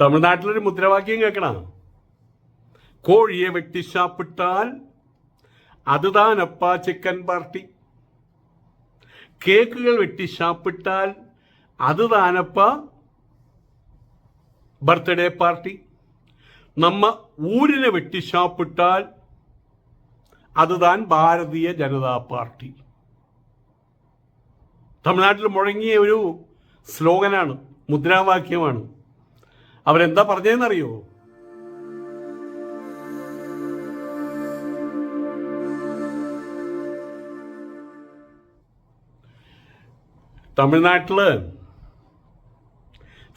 തമിഴ്നാട്ടിലൊരു മുദ്രാവാക്യം കേൾക്കണം. കോഴിയെ വെട്ടിശാപ്പിട്ടാൽ അത് താനപ്പ ചിക്കൻ പാർട്ടി. കേക്കുകൾ വെട്ടിശാപ്പിട്ടാൽ അത് താനപ്പ ബർത്ത്ഡേ പാർട്ടി. നമ്മ ഊരിനെ വെട്ടിശാപ്പിട്ടാൽ അത് താൻ ഭാരതീയ ജനതാ പാർട്ടി. തമിഴ്നാട്ടിൽ മുഴങ്ങിയ ഒരു സ്ലോഗനാണ് മുദ്രാവാക്യമാണ്. അവരെന്താ പറഞ്ഞതെന്നറിയോ? തമിഴ്നാട്ടിൽ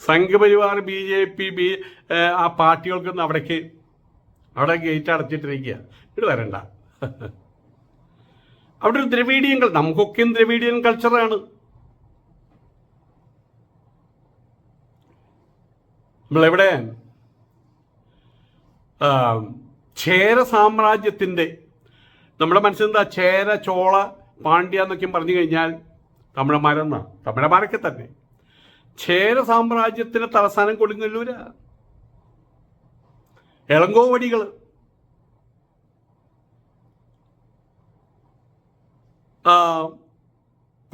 Sangh Parivar B J P B ആ പാർട്ടികൾക്കൊന്നും അവിടേക്ക് അവിടെ ഗേറ്റ് അടച്ചിട്ടിരിക്കുക. ഇത് വരണ്ട. അവിടെ ഒരു ദ്രവീഡിയൻ നമുക്കൊക്കെയും ദ്രവീഡിയൻ കൾച്ചറാണ് നമ്മളെവിടെ? ചേര സാമ്രാജ്യത്തിന്റെ നമ്മുടെ മനസ്സിലെന്താ? ചേര ചോള പാണ്ഡ്യ എന്നൊക്കെ പറഞ്ഞു കഴിഞ്ഞാൽ തമിഴന്മാരെന്നാ തമിഴന്മാരൊക്കെ തന്നെ. ചേര സാമ്രാജ്യത്തിന് തലസ്ഥാനം കൊടുങ്ങല്ലൂര? ഇളങ്കോവടികൾ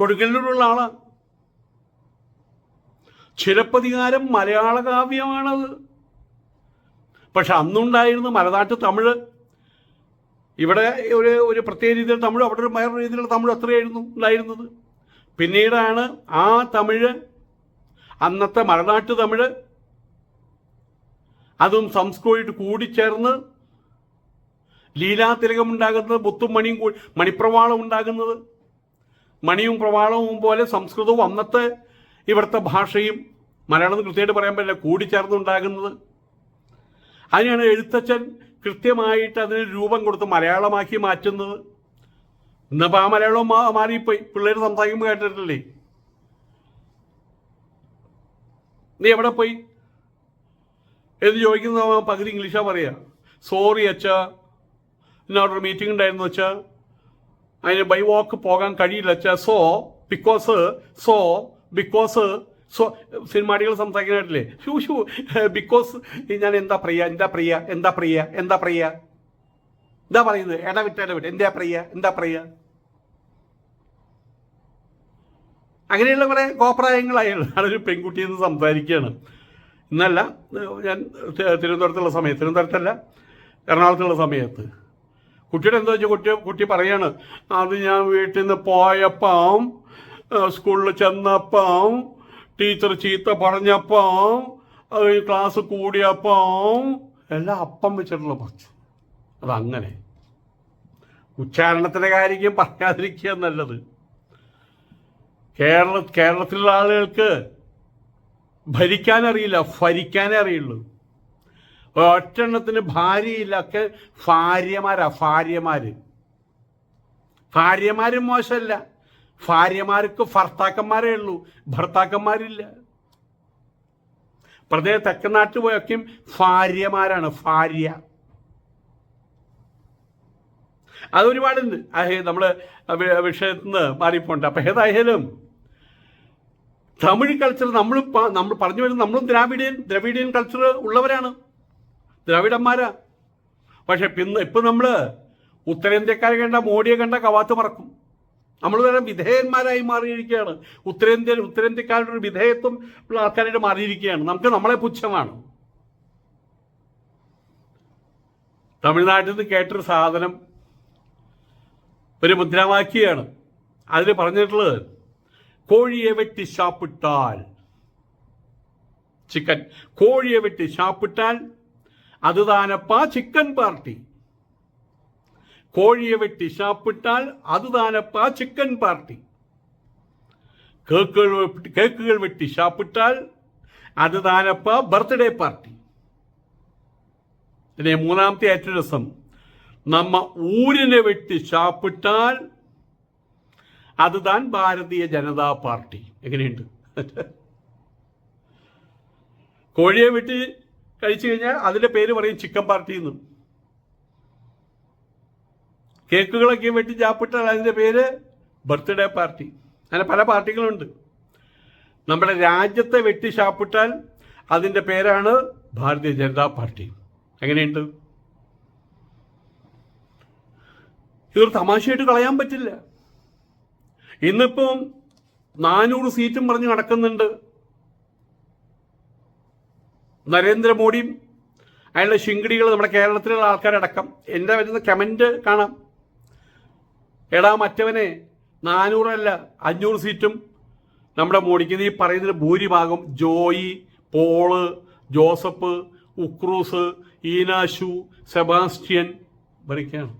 കൊടുങ്ങല്ലൂരുള്ള ആളാ. ചിലപ്പതികാരം മലയാള കാവ്യമാണത് പക്ഷെ അന്നുണ്ടായിരുന്ന മലനാട്ട് തമിഴ് ഇവിടെ ഒരു ഒരു പ്രത്യേക രീതിയിൽ തമിഴ് അവിടെ ഒരു വേറെ രീതിയിലുള്ള തമിഴ് അത്രയായിരുന്നു ഉണ്ടായിരുന്നത്. പിന്നീടാണ് ആ തമിഴ് അന്നത്തെ മലനാട്ട് തമിഴ് അതും സംസ്കൃതമായിട്ട് കൂടിച്ചേർന്ന് ലീലാതിലകം ഉണ്ടാകുന്നത് മുത്തും മണിയും മണിപ്രവാളം ഉണ്ടാകുന്നത്. മണിയും പ്രവാളവും പോലെ സംസ്കൃതവും അന്നത്തെ ഇവിടുത്തെ ഭാഷയും മലയാളം കൃത്യമായിട്ട് പറയാൻ പറ്റില്ല കൂടിച്ചേർന്നുണ്ടാകുന്നത്. അതിനാണ് എഴുത്തച്ഛൻ കൃത്യമായിട്ട് അതിന് രൂപം കൊടുത്ത് മലയാളമാക്കി മാറ്റുന്നത്. ഇന്നിപ്പോൾ ആ മലയാളം മാറിപ്പോയി. പിള്ളേർ സംസാരിക്കുമ്പോൾ കേട്ടിട്ടില്ലേ? നീ എവിടെ പോയി? എന്ന് ചോദിക്കുന്ന പകുതി ഇംഗ്ലീഷാ പറയാ. സോറി അച്ഛാ. ഇന്നവിടെ മീറ്റിംഗ് ഉണ്ടായിരുന്നു അച്ഛാ. അതിന് ബൈ വാക്ക് പോകാൻ കഴിയില്ല അച്ഛാ. So because so because so സിനിമാടികൾ സംസാരിക്കാനായിട്ടില്ലേ ഷൂ ഷൂ ബിക്കോസ് ഞാൻ എന്താ പ്രിയ എന്താ പ്രിയ എന്താ പ്രിയ എന്താ പ്രിയ എന്താ പറയുന്നത് ഇടവിട്ട് ഇടവിട്ട് എന്താ പ്രിയ എന്താ പ്രിയ അങ്ങനെയുള്ള കുറേ കോപ്രായങ്ങളായാണ് ഒരു പെൺകുട്ടിയിൽ നിന്ന് സംസാരിക്കുകയാണ്. ഇന്നല്ല ഞാൻ തിരുവനന്തപുരത്തുള്ള സമയത്ത് തിരുവനന്തപുരത്തല്ല എറണാകുളത്തുള്ള സമയത്ത്. കുട്ടിയുടെ എന്താ വെച്ചാൽ കുട്ടി കുട്ടി പറയാണ് അത് ഞാൻ വീട്ടിൽ നിന്ന് പോയപ്പം സ്കൂളിൽ ചെന്നപ്പം ടീച്ചർ ചീത്ത പറഞ്ഞപ്പം ക്ലാസ് കൂടിയപ്പം എല്ലാം അപ്പം വെച്ചിട്ടുള്ള പറിച്ചു അതങ്ങനെ. ഉച്ചാരണത്തിന്റെ കാര്യം പറയാതിരിക്കുക നല്ലത്. കേരള കേരളത്തിലുള്ള ആളുകൾക്ക് ഭരിക്കാനറിയില്ല ഭരിക്കാനേ അറിയുള്ളൂ. ഒറ്റെണ്ണത്തിന് ഭാര്യയില്ല ഒക്കെ ഭാര്യമാരാ ഭാര്യമാര്. ഭാര്യമാരും മോശമല്ല. ഭാര്യമാർക്ക് ഭർത്താക്കന്മാരേ ഉള്ളൂ. ഭർത്താക്കന്മാരില്ല. പ്രത്യേക തെക്കൻ നാട്ടിൽ പോയൊക്കെയും ഭാര്യമാരാണ് ഭാര്യ. അതൊരുപാടുണ്ട്. നമ്മൾ വിഷയത്തിൽ നിന്ന് മാറിപ്പോണ്ട്. അപ്പം ഏതായാലും തമിഴ് കൾച്ചർ നമ്മൾ നമ്മൾ പറഞ്ഞു വരുന്നത് നമ്മളും ദ്രാവിഡിയൻ ദ്രവിഡിയൻ കൾച്ചർ ഉള്ളവരാണ്. ദ്രാവിഡന്മാരാ. പക്ഷെ പിന്നെ ഇപ്പം നമ്മൾ ഉത്തരേന്ത്യക്കാരെ കണ്ട മോഡിയെ കണ്ട കവാത്ത് മറക്കും. നമ്മൾ തരം വിധേയന്മാരായി മാറിയിരിക്കുകയാണ്. ഉത്തരേന്ത്യ ഉത്തരേന്ത്യക്കാരുടെ ഒരു വിധേയത്വം ഉള്ള ആൾക്കാരായിട്ട് മാറിയിരിക്കുകയാണ്. നമുക്ക് നമ്മളെ പുച്ഛമാണ്. തമിഴ്നാട്ടിൽ നിന്ന് കേട്ടൊരു സാധനം ഒരു മുദ്രാവാക്യാണ്. അതിൽ പറഞ്ഞിട്ടുള്ളത് കോഴിയെ വെട്ടി ശാപ്പിട്ടാൽ ചിക്കൻ. കോഴിയെ വെട്ടി ശാപ്പിട്ടാൽ അത് താനപ്പാ ചിക്കൻ പാർട്ടി. കോഴിയെ വെട്ടി ശാപ്പിട്ടാൽ അത് താനപ്പാ ചിക്കൻ പാർട്ടി. കേക്കുകൾ കേക്കുകൾ വെട്ടി ശാപ്പിട്ടാൽ അത് താനപ്പാ ബർത്ത്ഡേ പാർട്ടി. പിന്നെ മൂന്നാമത്തെ ഏറ്റവും രസം. നമ്മ ഊരിനെ വെട്ടി ശാപ്പിട്ടാൽ അത് താൻ ഭാരതീയ ജനതാ പാർട്ടി. എങ്ങനെയുണ്ട്? കോഴിയെ വെട്ടി കഴിച്ചു കഴിഞ്ഞാൽ അതിന്റെ പേര് പറയും ചിക്കൻ പാർട്ടി എന്ന്. കേക്കുകളൊക്കെ വെട്ടി ചാപ്പിട്ടാൽ അതിന്റെ പേര് ബർത്ത്ഡേ പാർട്ടി. അങ്ങനെ പല പാർട്ടികളുണ്ട്. നമ്മുടെ രാജ്യത്തെ വെട്ടി ചാപ്പിട്ടാൽ അതിന്റെ പേരാണ് ഭാരതീയ ജനതാ പാർട്ടി. എങ്ങനെയുണ്ട്? ഇതൊരു തമാശയായിട്ട് കളയാൻ പറ്റില്ല. ഇന്നിപ്പം നാനൂറ് സീറ്റും പറഞ്ഞ് നടക്കുന്നുണ്ട്. നരേന്ദ്രമോദിയും അയാളുടെ ശിങ്കിടികൾ നമ്മുടെ കേരളത്തിലുള്ള ആൾക്കാരടക്കം. എന്റെ വരുന്ന കമന്റ് കാണാം. എടാ മറ്റവനെ നാനൂറല്ല അഞ്ഞൂറ് സീറ്റും. നമ്മുടെ മോഡിക്ക് ഈ പറയുന്നതിന് ഭൂരിഭാഗം ജോയി പോൾ ജോസഫ് ഉക്രൂസ് ഈനാശു സെബാസ്റ്റ്യൻ. ഇവരൊക്കെയാണ്.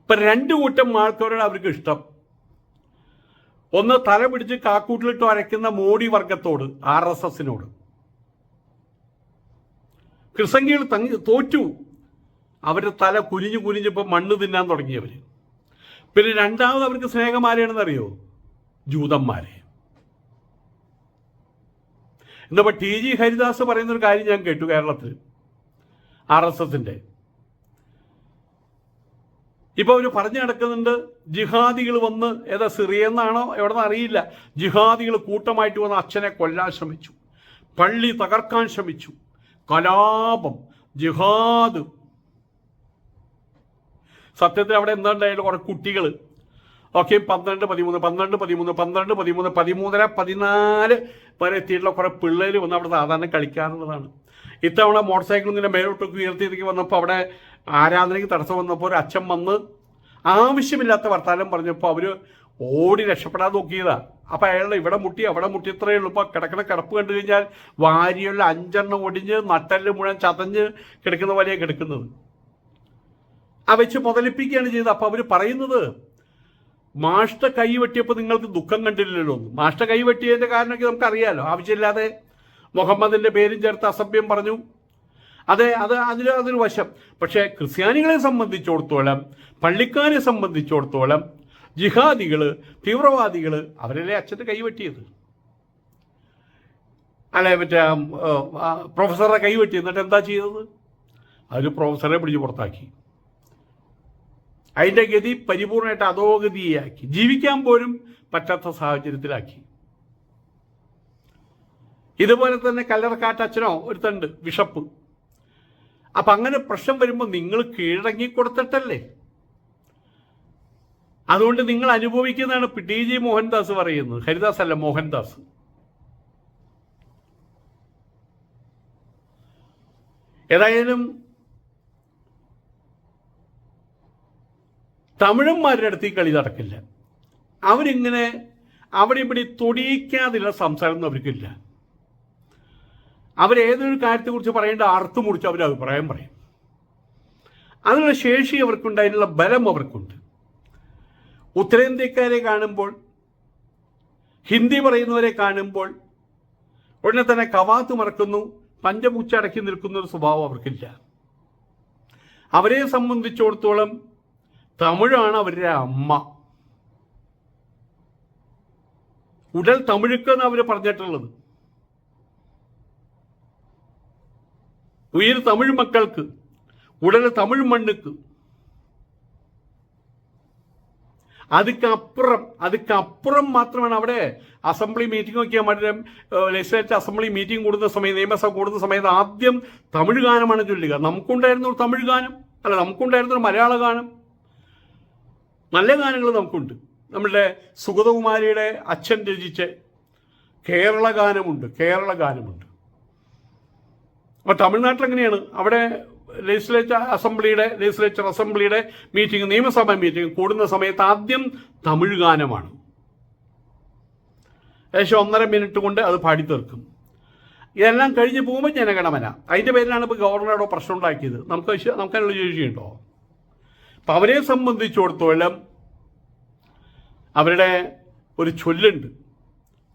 ഇപ്പം രണ്ട് കൂട്ടം ആൾക്കാരോട് അവർക്ക് ഇഷ്ടം. ഒന്ന് തല പിടിച്ച് കാക്കൂട്ടിലിട്ട് വരയ്ക്കുന്ന മോഡി വർഗത്തോട് ആർ എസ് എസിനോട്. കൃസംഗികൾ തങ്ങി തോറ്റു. അവരുടെ തല കുനിഞ്ഞു കുനിഞ്ഞപ്പോൾ മണ്ണ് തിന്നാൻ തുടങ്ങിയവർ പിന്നെ രണ്ടാമത് അവർക്ക് സ്നേഹമാരെയാണെന്ന് അറിയോ ജൂതന്മാരെ. എന്നപ്പോൾ ടി ജി ഹരിദാസ് പറയുന്ന ഒരു കാര്യം ഞാൻ കേട്ടു കേരളത്തിൽ. ആർ എസ് എസിന്റെ. ഇപ്പൊ അവർ പറഞ്ഞു നടക്കുന്നുണ്ട് ജിഹാദികൾ വന്ന് ഏതാ സിറിയെന്നാണോ എവിടെന്ന് അറിയില്ല. ജിഹാദികൾ കൂട്ടമായിട്ട് വന്ന് അച്ഛനെ കൊല്ലാൻ ശ്രമിച്ചു. പള്ളി തകർക്കാൻ ശ്രമിച്ചു. കലാപം ജിഹാദ് സത്യത്തിൽ അവിടെ എന്താണ്ടായാലും കുറെ കുട്ടികൾ ഓക്കെ പന്ത്രണ്ട് പതിമൂന്ന് പന്ത്രണ്ട് പതിമൂന്ന് പന്ത്രണ്ട് പതിമൂന്ന് പതിമൂന്നര പതിനാല് വരെ എത്തിയിട്ടുള്ള കുറെ പിള്ളേർ വന്ന് അവിടെ സാധാരണ കളിക്കാറുള്ളതാണ്. ഇത്തവണ മോട്ടോർ സൈക്കിൾ ഇങ്ങനെ മേലോട്ടൊക്കെ ഉയർത്തിയിരിക്കും വന്നപ്പോൾ അവിടെ ആരാധനയ്ക്ക് തടസ്സം വന്നപ്പോൾ ഒരു അച്ഛൻ വന്ന് ആവശ്യമില്ലാത്ത വർത്താനം പറഞ്ഞപ്പോൾ അവർ ഓടി രക്ഷപ്പെടാൻ നോക്കിയതാ. അപ്പം അയാളുടെ ഇവിടെ മുട്ടി അവിടെ മുട്ടി ഇത്രയേ ഉള്ളൂ. ഇപ്പോൾ കിടക്കണ കിടപ്പ് കണ്ടു കഴിഞ്ഞാൽ വാരിയുള്ള അഞ്ചെണ്ണം ഒടിഞ്ഞ് നട്ടൽ മുഴുവൻ ചതഞ്ഞ് കിടക്കുന്ന പോലെയാണ് കിടക്കുന്നത്. വെച്ച് മുതലിപ്പിക്കുകയാണ് ചെയ്തത്. അപ്പോൾ അവർ പറയുന്നത് മാഷ്ട കൈ വെട്ടിയപ്പോൾ നിങ്ങൾക്ക് ദുഃഖം കണ്ടില്ലല്ലോ എന്ന്. മാഷ്ട കൈ വെട്ടിയതിന്റെ കാരണമൊക്കെ നമുക്കറിയാലോ. ആവശ്യമില്ലാതെ മുഹമ്മദിന്റെ പേരും ചേർത്ത് അസഭ്യം പറഞ്ഞു. അതെ അത് അതിൽ അതൊരു വശം. പക്ഷേ ക്രിസ്ത്യാനികളെ സംബന്ധിച്ചിടത്തോളം പള്ളിക്കാരെ സംബന്ധിച്ചിടത്തോളം ജിഹാദികൾ തീവ്രവാദികൾ അവരല്ലേ അച്ഛന്റെ കൈവെട്ടിയത് അല്ലെ മറ്റേ പ്രൊഫസറെ കൈവെട്ടി എന്നിട്ട് എന്താ ചെയ്തത്? അവർ പ്രൊഫസറെ പിടിച്ച് പുറത്താക്കി. അതിന്റെ ഗതി പരിപൂർണമായിട്ട് അധോഗതിയാക്കി ജീവിക്കാൻ പോലും പറ്റാത്ത സാഹചര്യത്തിലാക്കി. ഇതുപോലെ തന്നെ കല്ലറക്കാട്ടച്ഛനോ ഒരുത്തണ്ട് ബിഷപ്പ് അപ്പൊ അങ്ങനെ പ്രശ്നം വരുമ്പോൾ നിങ്ങൾ കീഴടങ്ങി കൊടുത്തിട്ടല്ലേ? അതുകൊണ്ട് നിങ്ങൾ അനുഭവിക്കുന്നതാണ് ടി ജി മോഹൻദാസ് പറയുന്നത്. ഹരിദാസ് അല്ല മോഹൻദാസ്. ഏതായാലും തമിഴന്മാരുടെ അടുത്ത് ഈ കളി നടക്കില്ല. അവരിങ്ങനെ അവിടെ ഇവിടെ തൊടിയിക്കാതെയുള്ള സംസാരമൊന്നും അവർക്കില്ല. അവരേതൊരു കാര്യത്തെക്കുറിച്ച് പറയേണ്ട അർത്ഥം മുറിച്ച് അവർ അഭിപ്രായം പറയും. അതിനുള്ള ശേഷി അവർക്കുണ്ട് അതിനുള്ള ബലം അവർക്കുണ്ട്. ഉത്തരേന്ത്യക്കാരെ കാണുമ്പോൾ ഹിന്ദി പറയുന്നവരെ കാണുമ്പോൾ ഉടനെ തന്നെ കവാത്ത് മറക്കുന്നു പഞ്ചപൂച്ച അടക്കി നിൽക്കുന്ന ഒരു സ്വഭാവം അവർക്കില്ല. അവരെ സംബന്ധിച്ചിടത്തോളം തമിഴാണ് അവരുടെ അമ്മ. ഉടൽ തമിഴുക്കെന്ന് അവർ പറഞ്ഞിട്ടുള്ളത്. ഉയർ തമിഴ് മക്കൾക്ക് ഉടൽ തമിഴ് മണ്ണുക്ക്. അതുക്കപ്പുറം അതുക്കപ്പുറം മാത്രമാണ് അവിടെ അസംബ്ലി മീറ്റിംഗ് ഒക്കെ മറ്റേ ലെജിസ്ലേറ്റർ അസംബ്ലി മീറ്റിംഗ് കൂടുന്ന സമയത്ത് നിയമസഭ കൂടുന്ന സമയത്ത് ആദ്യം തമിഴ് ഗാനമാണ് ചൊല്ലുക. നമുക്കുണ്ടായിരുന്ന ഒരു തമിഴ് ഗാനം അല്ല നമുക്കുണ്ടായിരുന്ന ഒരു മലയാള ഗാനം. നല്ല ഗാനങ്ങൾ നമുക്കുണ്ട്. നമ്മുടെ സുഗതകുമാരിയുടെ അച്ഛൻ രചിച്ച കേരള ഗാനമുണ്ട് കേരള ഗാനമുണ്ട്. അപ്പോൾ തമിഴ്നാട്ടിൽ എങ്ങനെയാണ്? അവിടെ ലെജിസ്ലേച്ചർ അസംബ്ലിയുടെ ലെജിസ്ലേച്ചർ അസംബ്ലിയുടെ മീറ്റിംഗ് നിയമസഭാ മീറ്റിംഗ് കൂടുന്ന സമയത്ത് ആദ്യം തമിഴ് ഗാനമാണ്. ഏകദേശം ഒന്നര മിനിറ്റ് കൊണ്ട് അത് പാടി തീർക്കും. ഇതെല്ലാം കഴിഞ്ഞ് പോകുമ്പോൾ ജനഗണമന. അതിന്റെ പേരിലാണ് ഇപ്പോൾ ഗവർണറോട് പ്രശ്നം ഉണ്ടാക്കിയത്. നമുക്ക് നമുക്കതിനുള്ള ശേഷിയുണ്ടോ? അപ്പം അവരെ സംബന്ധിച്ചിടത്തോളം അവരുടെ ഒരു ചൊല്ലുണ്ട്.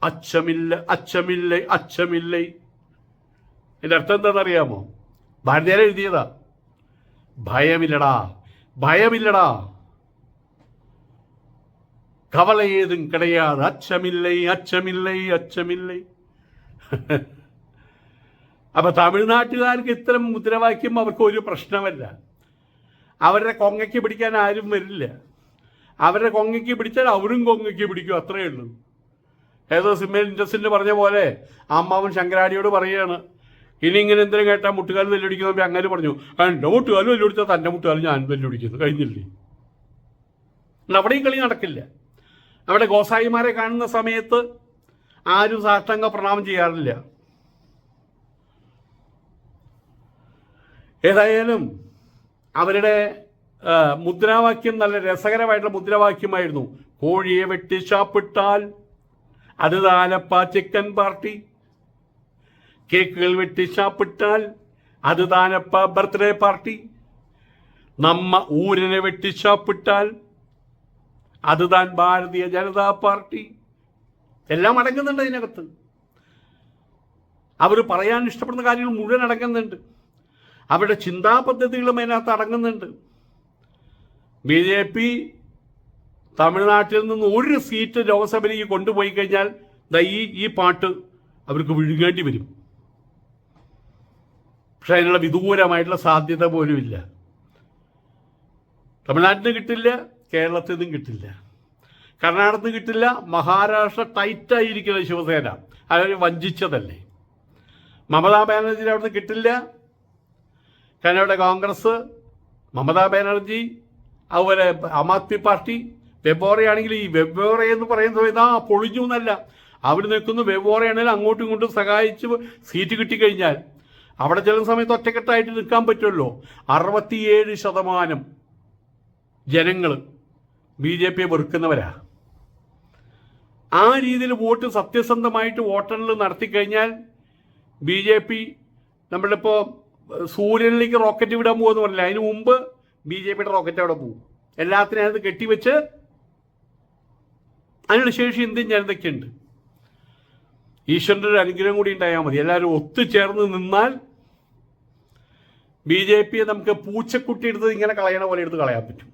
അച്ചമില്ല അച്ചമില്ല അച്ഛമില്ല എന്റെ അർത്ഥം എന്താണെന്നറിയാമോ? ഭാരതീയരെ എഴുതിയതാ. ഭയമില്ലടാ ഭയമില്ലടാ. കവല ഏതും കിടയാതെ അച്ചമില്ലേ അച്ചമില്ലേ അച്ചമില്ലേ. അപ്പൊ തമിഴ്നാട്ടുകാർക്ക് ഇത്തരം മുദ്രാവാക്യം അവർക്ക് ഒരു പ്രശ്നമല്ല. അവരുടെ കൊങ്ങയ്ക്ക് പിടിക്കാൻ ആരും വരില്ല. അവരുടെ കൊങ്ങയ്ക്ക് പിടിച്ചാൽ അവരും കൊങ്ങയ്ക്ക് പിടിക്കും അത്രയേ ഉള്ളൂ. ഏതോ സിമ്മേൽ ഇൻഡസ്ട്രിയിൽ പറഞ്ഞ പോലെ അമ്മാവൻ ശങ്കരാടിയോട് പറയുകയാണ്. ഇനി ഇങ്ങനെ എന്തെങ്കിലും കേട്ടാൽ മുട്ടുകാൽ വെല്ലുവിളിക്കുന്നപ്പോൾ അങ്ങനെ പറഞ്ഞു. എന്റെ മുട്ടുകാലും വെല്ലുവിളിച്ചാൽ തന്റെ മുട്ടുകാലും ഞാൻ വെല്ലുടിക്കുന്നു കഴിഞ്ഞില്ലേ? അവിടെയും കളി നടക്കില്ല. അവിടെ ഗോസായിമാരെ കാണുന്ന സമയത്ത് ആരും സാഷ്ടാംഗ പ്രണാമം ചെയ്യാറില്ല. ഏതായാലും അവരുടെ മുദ്രാവാക്യം നല്ല രസകരമായിട്ടുള്ള മുദ്രാവാക്യമായിരുന്നു. കോഴിയെ വെട്ടി ശാപ്പിട്ടാൽ അത് താലപ്പ ചിക്കൻ പാർട്ടി. കേക്കുകൾ വെട്ടി ശാപ്പിട്ടാൽ അത് താനപ്പ ബർത്ത്ഡേ പാർട്ടി. നമ്മ ഊരിനെ വെട്ടി ശാപ്പിട്ടാൽ അത് താൻ ഭാരതീയ ജനതാ പാർട്ടി. എല്ലാം അടങ്ങുന്നുണ്ട് അതിനകത്ത്. അവർ പറയാൻ ഇഷ്ടപ്പെടുന്ന കാര്യങ്ങൾ മുഴുവൻ അടങ്ങുന്നുണ്ട്. അവരുടെ ചിന്താ പദ്ധതികളും അതിനകത്ത് അടങ്ങുന്നുണ്ട്. ബി ജെ പി തമിഴ്നാട്ടിൽ നിന്ന് ഒരു സീറ്റ് ലോക്സഭയിലേക്ക് കൊണ്ടുപോയി കഴിഞ്ഞാൽ ദാ ഈ ഈ പാട്ട് അവർക്ക് വിഴുങ്ങേണ്ടി വരും. പക്ഷെ അതിനുള്ള വിദൂരമായിട്ടുള്ള സാധ്യത പോലുമില്ല തമിഴ്നാട്ടിന് കിട്ടില്ല കേരളത്തിൽ നിന്നും കിട്ടില്ല. കർണാടകത്തിൽ കിട്ടില്ല മഹാരാഷ്ട്ര ടൈറ്റായിരിക്കുന്ന ശിവസേന. അവർ വഞ്ചിച്ചതല്ലേ. മമതാ ബാനർജി അവിടുന്ന് കിട്ടില്ല കാരണം ഇവിടെ കോൺഗ്രസ് മമതാ ബാനർജി അതുപോലെ ആം ആദ്മി പാർട്ടി വെബോറയാണെങ്കിൽ ഈ വെബോറ എന്ന് പറയുന്നത് ഇതാ പൊളിഞ്ഞു എന്നല്ല. അവർ നിൽക്കുന്നു വെബോറയാണെങ്കിൽ അങ്ങോട്ടും ഇങ്ങോട്ടും സഹായിച്ച് സീറ്റ് കിട്ടിക്കഴിഞ്ഞാൽ അവിടെ ചില സമയത്ത് ഒറ്റക്കെട്ടായിട്ട് നിൽക്കാൻ പറ്റുമല്ലോ. അറുപത്തിയേഴ് ശതമാനം ജനങ്ങൾ ബി ജെ പിയെ വെറുക്കുന്നവരാ. ആ രീതിയിൽ വോട്ട് സത്യസന്ധമായിട്ട് വോട്ടെണ്ണൽ നടത്തിക്കഴിഞ്ഞാൽ ബി ജെ പി നമ്മളിപ്പോൾ സൂര്യനിലേക്ക് റോക്കറ്റ് വിടാൻ പോകുമെന്ന് പറഞ്ഞില്ല? അതിന് മുമ്പ് ബി ജെ പിയുടെ റോക്കറ്റ് അവിടെ പോകും. എല്ലാത്തിനും അതിനകത്ത് കെട്ടിവെച്ച് അതിനുള്ള ശേഷി ഇന്ത്യൻ ജനതയ്ക്കുണ്ട്. ഈശ്വരന്റെ ഒരു അനുഗ്രഹം കൂടി ഉണ്ടായാൽ മതി. എല്ലാവരും ഒത്തുചേർന്ന് നിന്നാൽ ബി ജെ പിയെ നമുക്ക് പൂച്ചക്കുട്ടി എടുത്ത് ഇങ്ങനെ കളയണ പോലെ എടുത്ത് കളയാൻ പറ്റും.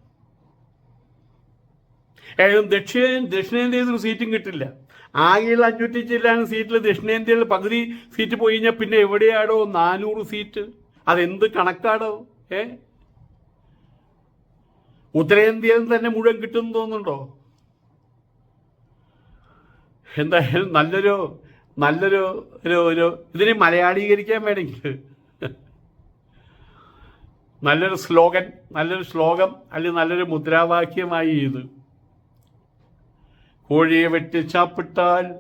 ഏതും ദക്ഷിണ ദക്ഷിണേന്ത്യയിൽ ഒരു സീറ്റും കിട്ടില്ല. ആകെയുള്ള അഞ്ഞൂറ്റി ചില്ലാനും സീറ്റിൽ ദക്ഷിണേന്ത്യയിൽ പകുതി സീറ്റ് പോയി കഴിഞ്ഞാൽ പിന്നെ എവിടെയാടോ നാനൂറ് സീറ്റ്. അതെന്ത് കണക്കാടോ? ഏ? ഉത്തരേന്ത്യയിൽ തന്നെ മുഴുവൻ കിട്ടും തോന്നുന്നുണ്ടോ? എന്തായാലും നല്ലൊരു നല്ലൊരു ഒരു ഒരു ഇതിനെ മലയാളീകരിക്കാൻ വേണമെങ്കിൽ. നല്ലൊരു സ്ലോഗൻ നല്ലൊരു ശ്ലോകം അല്ലെങ്കിൽ നല്ലൊരു മുദ്രാവാക്യമായി ഇത്. കോഴിയെ വെട്ടി ചാപ്പിട്ടാൽ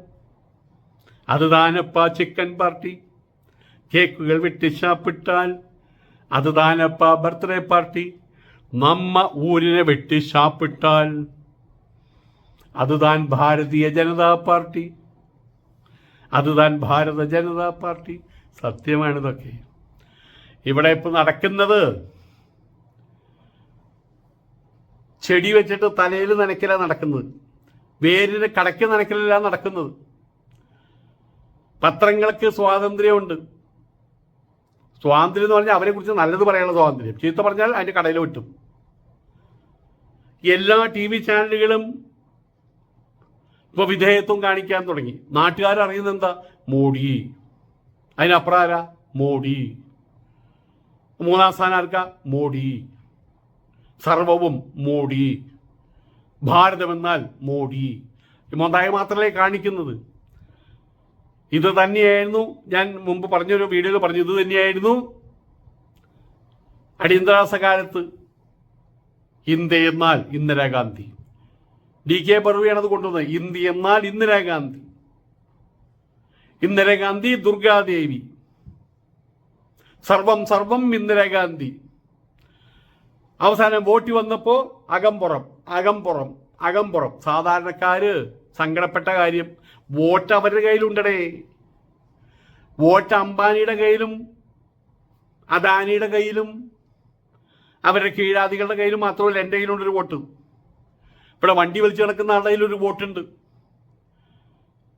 അത് താനപ്പാ ചിക്കൻ പാർട്ടി. കേക്കുകൾ വെട്ടി ശാപ്പിട്ടാൽ അത് താനപ്പ ബർത്ത്ഡേ പാർട്ടി. നമ്മ ഊരിനെ വെട്ടി ശാപ്പിട്ടാൽ അത് താൻ ഭാരതീയ ജനതാ പാർട്ടി. അത് താൻ ഭാരത ജനതാ പാർട്ടി. സത്യമാണിതൊക്കെ ഇവിടെ ഇപ്പൊ നടക്കുന്നത് ചെടി വെച്ചിട്ട് തലയിൽ നനയ്ക്കല നടക്കുന്നത്. വേരിന് കടയ്ക്ക് നനയ്ക്കലല്ല നടക്കുന്നത്. പത്രങ്ങൾക്ക് സ്വാതന്ത്ര്യമുണ്ട്. സ്വാതന്ത്ര്യം എന്ന് പറഞ്ഞാൽ അവരെ കുറിച്ച് നല്ലത് പറയാനുള്ള സ്വാതന്ത്ര്യം. ചീത്ത പറഞ്ഞാൽ അതിന്റെ കടയിൽ വിട്ടും. എല്ലാ ടി വി ചാനലുകളും ഇപ്പൊ വിധേയത്വം കാണിക്കാൻ തുടങ്ങി. നാട്ടുകാർ അറിയുന്നത് എന്താ? മോഡി. അതിനപ്പുറം ആരാ? മോഡി. മൂന്നാം സ്ഥാനം മോഡി. സർവവും മോഡി. ഭാരതം എന്നാൽ മോഡി. ഈ മാത്രമേ കാണിക്കുന്നത്? ഇത് തന്നെയായിരുന്നു ഞാൻ മുമ്പ് പറഞ്ഞൊരു വീഡിയോയിൽ പറഞ്ഞു ഇത് തന്നെയായിരുന്നു അടിയന്തരാവസ്ഥ കാലത്ത് ഇന്ത്യ എന്നാൽ ഇന്ദിരാഗാന്ധി. ഡി കെ ബർവിയാണ് അത് കൊണ്ടുവന്നത്. ഇന്ത്യ എന്നാൽ ഇന്ദിരാഗാന്ധി. ഇന്ദിരാഗാന്ധി ദുർഗാദേവി. സർവം സർവം ഇന്ദിരാഗാന്ധി. അവസാനം വോട്ട് വന്നപ്പോൾ അകംപുറം അകംപുറം അകംപുറം സാധാരണക്കാര് സങ്കടപ്പെട്ട കാര്യം വോട്ട് അവരുടെ കയ്യിലുണ്ടടേ. വോട്ട് അംബാനിയുടെ കയ്യിലും അദാനിയുടെ കയ്യിലും അവരുടെ കീഴാദികളുടെ കയ്യിലും മാത്രമല്ല എന്റെ കയ്യിലുണ്ടൊരു വോട്ട്. ഇവിടെ വണ്ടി വലിച്ചു കിടക്കുന്ന ആളുടെ കയ്യിലൊരു വോട്ടുണ്ട്.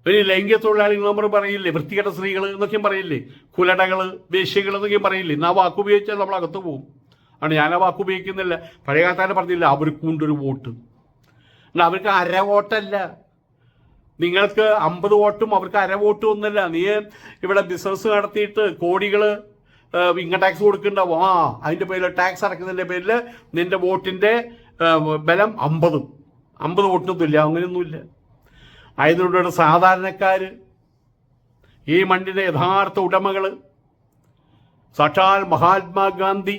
ഒരു ലൈംഗിക തൊഴിലാളികൾ നമ്മൾ പറയില്ലേ വൃത്തികെട്ട സ്ത്രീകൾ എന്നൊക്കെയും പറയില്ലേ കുലടകൾ വേശ്യകൾ എന്നൊക്കെയും പറയില്ലേ ആ വാക്ക് ഉപയോഗിച്ചാൽ നമ്മൾ അകത്ത് പോകും. ആണ് ഞാൻ ആ വാക്ക് ഉപയോഗിക്കുന്നില്ല. പഴയ കാലത്താരെ പറഞ്ഞില്ല അവർക്കുണ്ടൊരു വോട്ട്. അവർക്ക് അര വോട്ടല്ല. നിങ്ങൾക്ക് അമ്പത് വോട്ടും അവർക്ക് അര വോട്ടും ഒന്നുമില്ല. നീ ഇവിടെ ബിസിനസ് നടത്തിയിട്ട് കോടികൾ ഇൻകം ടാക്സ് കൊടുക്കുന്നുണ്ടാവും ആ അതിന്റെ പേരിൽ ടാക്സ് അടക്കുന്നതിന്റെ പേരിൽ നിന്റെ വോട്ടിന്റെ ബലം അമ്പതും. അമ്പത് വോട്ടിനൊന്നുമില്ല അങ്ങനെയൊന്നുമില്ല. ആയതുകൊണ്ട് സാധാരണക്കാർ ഈ മണ്ണിന്റെ യഥാർത്ഥ ഉടമകൾ സാക്ഷാൽ മഹാത്മാഗാന്ധി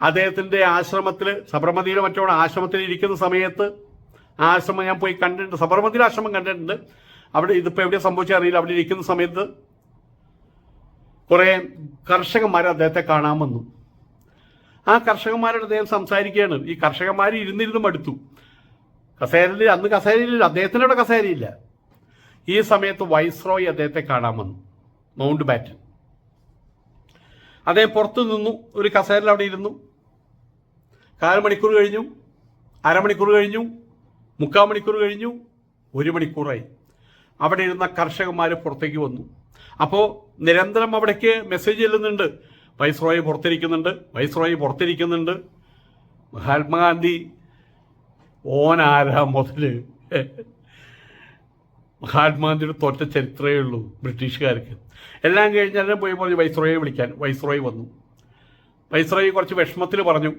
അദ്ദേഹത്തിന്റെ ആശ്രമത്തിൽ സബർമതിയിലെ മറ്റോ ആശ്രമത്തിൽ ഇരിക്കുന്ന സമയത്ത് ആ ആശ്രമം ഞാൻ പോയി കണ്ടിട്ടുണ്ട്. സബർമതി ആശ്രമം കണ്ടിട്ടുണ്ട്. അവിടെ ഇതിപ്പോൾ എവിടെ സംഭവിച്ചാൽ അറിയില്ല. അവിടെ ഇരിക്കുന്ന സമയത്ത് കുറേ കർഷകന്മാർ അദ്ദേഹത്തെ കാണാൻ വന്നു ആ കർഷകന്മാരോട് അദ്ദേഹം സംസാരിക്കുകയാണ്. ഈ കർഷകന്മാർ ഇരുന്നിരുന്ന് മടുത്തു. കസേരയിൽ അന്ന് കസേരയിലില്ല. അദ്ദേഹത്തിനോട് കസേരയില്ല. ഈ സമയത്ത് വൈസ്രോയി അദ്ദേഹത്തെ കാണാൻ വന്നു മൗണ്ട് ബാറ്റൻ അദ്ദേഹം പുറത്തു നിന്നു. ഒരു കസേരയിൽ അവിടെ ഇരുന്നു. കാൽ മണിക്കൂർ കഴിഞ്ഞു. അരമണിക്കൂർ കഴിഞ്ഞു. മുക്കാൽ മണിക്കൂർ കഴിഞ്ഞു ഒരു മണിക്കൂറായി. അവിടെ ഇരുന്ന കർഷകന്മാർ പുറത്തേക്ക് വന്നു. അപ്പോൾ നിരന്തരം അവിടേക്ക് മെസ്സേജ് ചെല്ലുന്നുണ്ട്. വൈസ്രോയി പുറത്തിരിക്കുന്നുണ്ട് വൈസ്രോയി പുറത്തിരിക്കുന്നുണ്ട്. മഹാത്മാഗാന്ധി ഓനാരാ മുതൽ മഹാത്മാഗാന്ധിയുടെ തോറ്റ ചരിത്രമേ ഉള്ളൂ ബ്രിട്ടീഷുകാർക്ക്. എല്ലാം കഴിഞ്ഞാലും പോയി പറഞ്ഞു വൈസ്രോയെ വിളിക്കാൻ. വൈസ്രോയി വന്നു. വൈസ്രോയി കുറച്ച് വിഷമത്തിൽ പറഞ്ഞു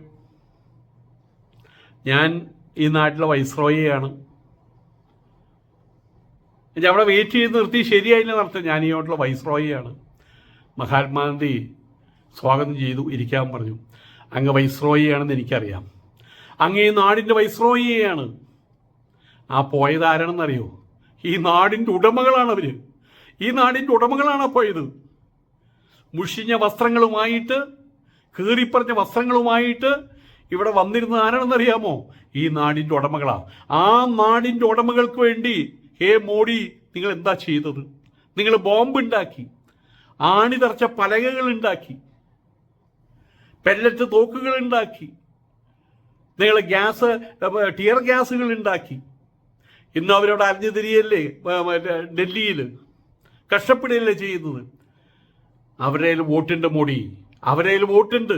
ഞാൻ ഈ നാട്ടിലെ വൈസ്രോയിയാണ്. ഞാൻ അവിടെ വെയിറ്റ് ചെയ്ത് നിർത്തി ശരിയായില്ല നടത്തും ഞാൻ ഈ നാട്ടിലെ വൈസ്രോയിയാണ്. മഹാത്മാഗാന്ധി സ്വാഗതം ചെയ്തു ഇരിക്കാൻ പറഞ്ഞു. അങ്ങ് വൈസ്രോയിയാണെന്ന് എനിക്കറിയാം. അങ്ങ് ഈ നാടിന്റെ വൈസ്രോയിയാണ്. ആ പോയത് ആരാണെന്നറിയോ? ഈ നാടിന്റെ ഉടമകളാണ് അവർ ഈ നാടിന്റെ ഉടമകളാണ് പോയത്. മുഷിഞ്ഞ വസ്ത്രങ്ങളുമായിട്ട് കീറിപ്പറഞ്ഞ വസ്ത്രങ്ങളുമായിട്ട് ഇവിടെ വന്നിരുന്ന ആരാണെന്നറിയാമോ? ഈ നാടിന്റെ ഉടമകളാ. ആ നാടിന്റെ ഉടമകൾക്ക് വേണ്ടി ഹേ മോഡി നിങ്ങൾ എന്താ ചെയ്തത്? നിങ്ങൾ ബോംബ് ഉണ്ടാക്കി ആണി തറച്ച പലകകൾ ഉണ്ടാക്കി പെല്ലറ്റ് തോക്കുകൾ ഉണ്ടാക്കി നിങ്ങൾ ഗ്യാസ് ടിയർ ഗ്യാസുകൾ ഉണ്ടാക്കി. ഇന്ന് അവരോട് അറിഞ്ഞു തിരിയല്ലേ ഡൽഹിയിൽ കഷ്ടപ്പെടുകയല്ലേ ചെയ്യുന്നത്? അവരുടെ വോട്ടുണ്ട് മോഡി. അവരുടെ വോട്ടുണ്ട്.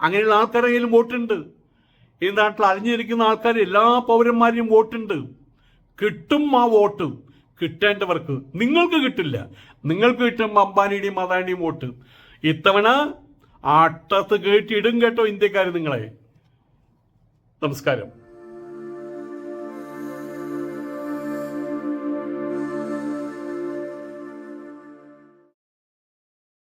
അങ്ങനെയുള്ള ആൾക്കാരുടെ കയ്യിലും വോട്ടുണ്ട്. ഈ നാട്ടിൽ അറിഞ്ഞിരിക്കുന്ന ആൾക്കാർ എല്ലാ പൗരന്മാരെയും വോട്ടുണ്ട്. കിട്ടും ആ വോട്ട്. കിട്ടേണ്ടവർക്ക് നിങ്ങൾക്ക് കിട്ടില്ല. നിങ്ങൾക്ക് കിട്ടും അംബാനിയുടെയും അദാനിയുടെയും വോട്ട്. ഇത്തവണ അട്ടത്ത് കേട്ടിടും കേട്ടോ ഇന്ത്യക്കാർ നിങ്ങളെ. നമസ്കാരം.